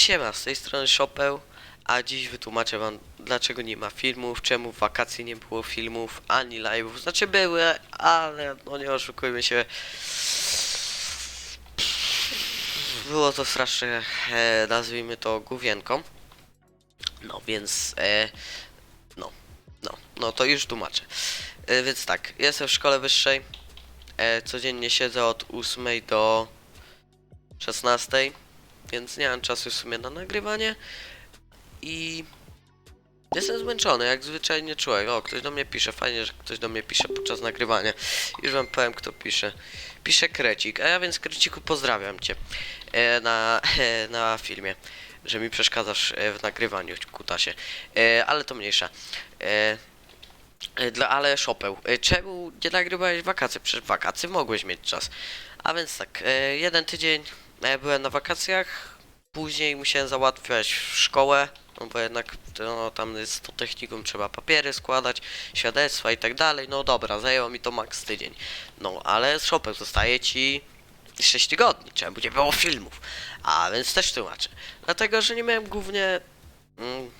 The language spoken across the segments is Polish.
Siema, z tej strony Szopeł, a dziś wytłumaczę wam dlaczego nie ma filmów, czemu w wakacje nie było filmów, ani live'ów. Znaczy były, ale no nie oszukujmy się. Było to strasznie, e, nazwijmy to główienką. No więc, e, no, no, no to już tłumaczę. E, więc tak, jestem w szkole wyższej. E, codziennie siedzę od 8 do 16 więc nie mam czasu w sumie na nagrywanie i jestem zmęczony, jak zwyczajnie człowiek. O, ktoś do mnie pisze, fajnie, że ktoś do mnie pisze podczas nagrywania. Już wam powiem, kto pisze. Pisze Krecik, a ja więc Kreciku pozdrawiam cię e, na, e, na filmie, że mi przeszkadzasz e, w nagrywaniu, kutasie. E, ale to mniejsza. E, e, dla, ale szopeł, e, czemu nie nagrywałeś wakacje? Przecież wakacje mogłeś mieć czas. A więc tak, jeden tydzień byłem na wakacjach, później musiałem załatwiać szkołę, no bo jednak no, tam jest to technikum, trzeba papiery składać, świadectwa i tak dalej, no dobra, zajęło mi to maks tydzień. No, ale Shopek zostaje ci 6 tygodni, czemu nie było filmów, a więc też tłumaczę. Dlatego, że nie miałem głównie mm,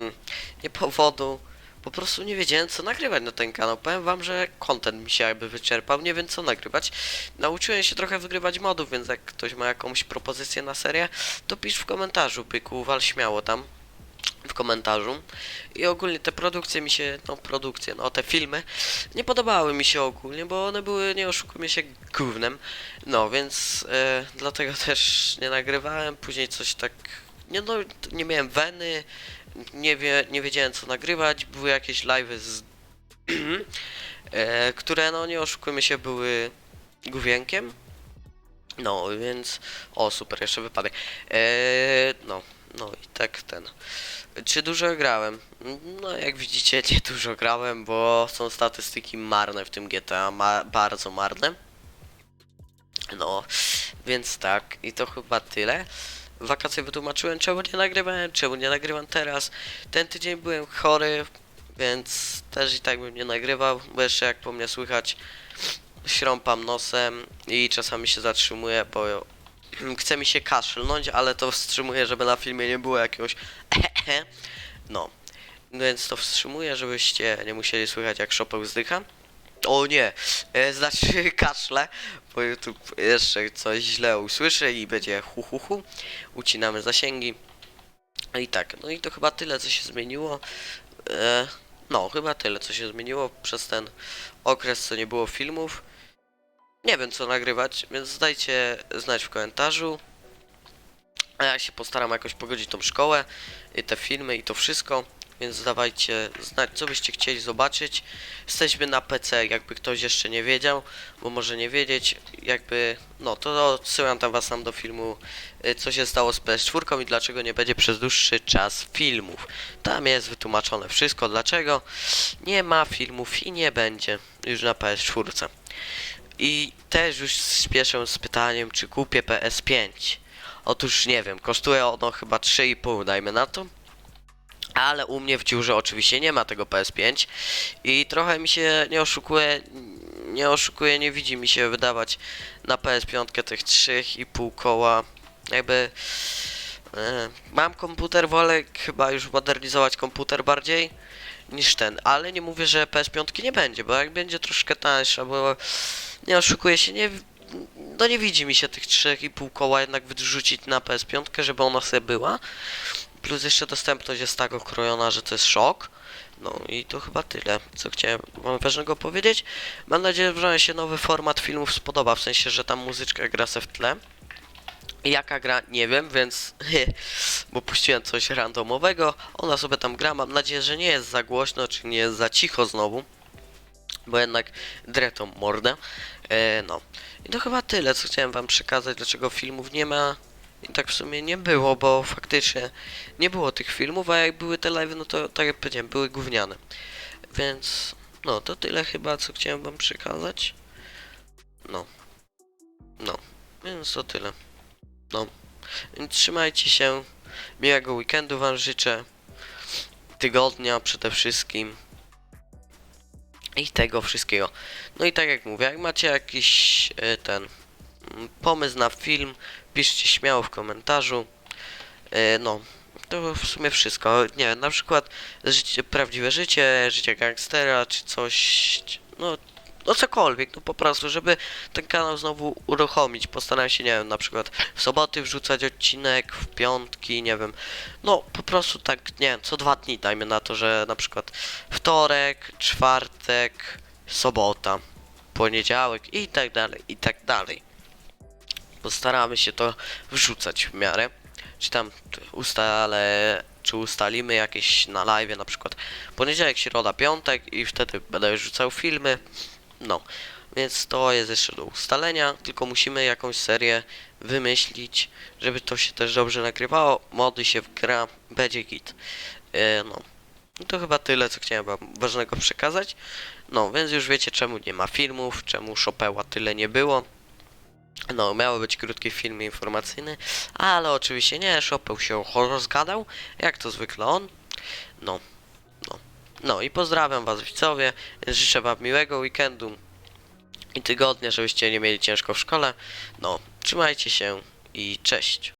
mm, nie powodu, po prostu nie wiedziałem co nagrywać na ten kanał. Powiem wam, że content mi się jakby wyczerpał, nie wiem co nagrywać. Nauczyłem się trochę wygrywać modów, więc jak ktoś ma jakąś propozycję na serię, to pisz w komentarzu, byku, wal śmiało tam w komentarzu. I ogólnie te produkcje mi się, no produkcje, no te filmy nie podobały mi się ogólnie, bo one były, nie oszukujmy się, gównem. No, więc e, dlatego też nie nagrywałem, później coś tak, nie no, nie miałem weny, nie, wie, nie wiedziałem co nagrywać, były jakieś live'y z... e, które no nie oszukujmy się były główienkiem. No, więc... O, super, jeszcze wypadek. E, no, no i tak ten... Czy dużo grałem? No, jak widzicie, nie dużo grałem, bo są statystyki marne w tym GTA, ma bardzo marne. No, więc tak, i to chyba tyle. Wakacje wytłumaczyłem, czemu nie nagrywałem, czemu nie nagrywam teraz. Ten tydzień byłem chory, więc też i tak bym nie nagrywał, bo jeszcze jak po mnie słychać, śrąpam nosem i czasami się zatrzymuję, bo chce mi się kaszlnąć, ale to wstrzymuję, żeby na filmie nie było jakiegoś no. Więc to wstrzymuję, żebyście nie musieli słychać jak szopeł zdycha. O nie, e, znaczy kaszle, bo YouTube jeszcze coś źle usłyszy i będzie hu hu hu. Ucinamy zasięgi. No i tak, no i to chyba tyle co się zmieniło. E, no, chyba tyle co się zmieniło przez ten okres, co nie było filmów. Nie wiem co nagrywać, więc dajcie znać w komentarzu. A ja się postaram jakoś pogodzić tą szkołę, i te filmy i to wszystko. Więc dawajcie znać, co byście chcieli zobaczyć. Jesteśmy na PC, jakby ktoś jeszcze nie wiedział, bo może nie wiedzieć, jakby, no to odsyłam tam was tam do filmu, y, co się stało z PS4 i dlaczego nie będzie przez dłuższy czas filmów. Tam jest wytłumaczone wszystko, dlaczego nie ma filmów i nie będzie już na PS4. I też już spieszę z pytaniem, czy kupię PS5. Otóż nie wiem, kosztuje ono chyba 3,5, dajmy na to. Ale u mnie w dziurze oczywiście nie ma tego PS5 i trochę mi się nie oszukuje, nie oszukuje, nie widzi mi się wydawać na PS5 tych 3,5 koła. Jakby e, mam komputer, wolę chyba już modernizować komputer bardziej niż ten, ale nie mówię, że PS5 nie będzie, bo jak będzie troszkę tańsza, bo nie oszukuję się, nie, no nie widzi mi się tych 3,5 koła jednak wyrzucić na PS5, żeby ona sobie była. Plus jeszcze dostępność jest tak okrojona, że to jest szok. No i to chyba tyle, co chciałem wam ważnego powiedzieć. Mam nadzieję, że wam się nowy format filmów spodoba, w sensie, że tam muzyczka gra se w tle. Jaka gra, nie wiem, więc bo puściłem coś randomowego. Ona sobie tam gra, mam nadzieję, że nie jest za głośno, czy nie jest za cicho znowu. Bo jednak dretą mordę. E, no. I to chyba tyle, co chciałem wam przekazać, dlaczego filmów nie ma. I tak w sumie nie było, bo faktycznie nie było tych filmów, a jak były te live, no to tak jak powiedziałem, były gówniane. Więc no, to tyle chyba, co chciałem wam przekazać. No. No. Więc to tyle. No. Więc trzymajcie się. Miłego weekendu wam życzę. Tygodnia przede wszystkim. I tego wszystkiego. No i tak jak mówię, jak macie jakiś e, ten mm, pomysł na film, piszcie śmiało w komentarzu. E, no, to w sumie wszystko. Nie, na przykład życie, prawdziwe życie, życie gangstera, czy coś, no, no cokolwiek, no po prostu, żeby ten kanał znowu uruchomić. Postaram się, nie wiem, na przykład w soboty wrzucać odcinek, w piątki, nie wiem. No, po prostu tak, nie wiem, co dwa dni dajmy na to, że na przykład wtorek, czwartek, sobota, poniedziałek i tak dalej, i tak dalej. Postaramy się to wrzucać w miarę. Czy tam ustalę, czy ustalimy jakieś na live, na przykład poniedziałek, środa, piątek i wtedy będę rzucał filmy. No, więc to jest jeszcze do ustalenia, tylko musimy jakąś serię wymyślić, żeby to się też dobrze nagrywało. Mody się wgra, będzie git. E, no. No to chyba tyle, co chciałem wam ważnego przekazać. No, więc już wiecie, czemu nie ma filmów, czemu Szopeła tyle nie było. No, miało być krótki film informacyjny, ale oczywiście nie, Szopeł się rozgadał, jak to zwykle on. No, no. No i pozdrawiam was widzowie, życzę wam miłego weekendu i tygodnia, żebyście nie mieli ciężko w szkole. No, trzymajcie się i cześć.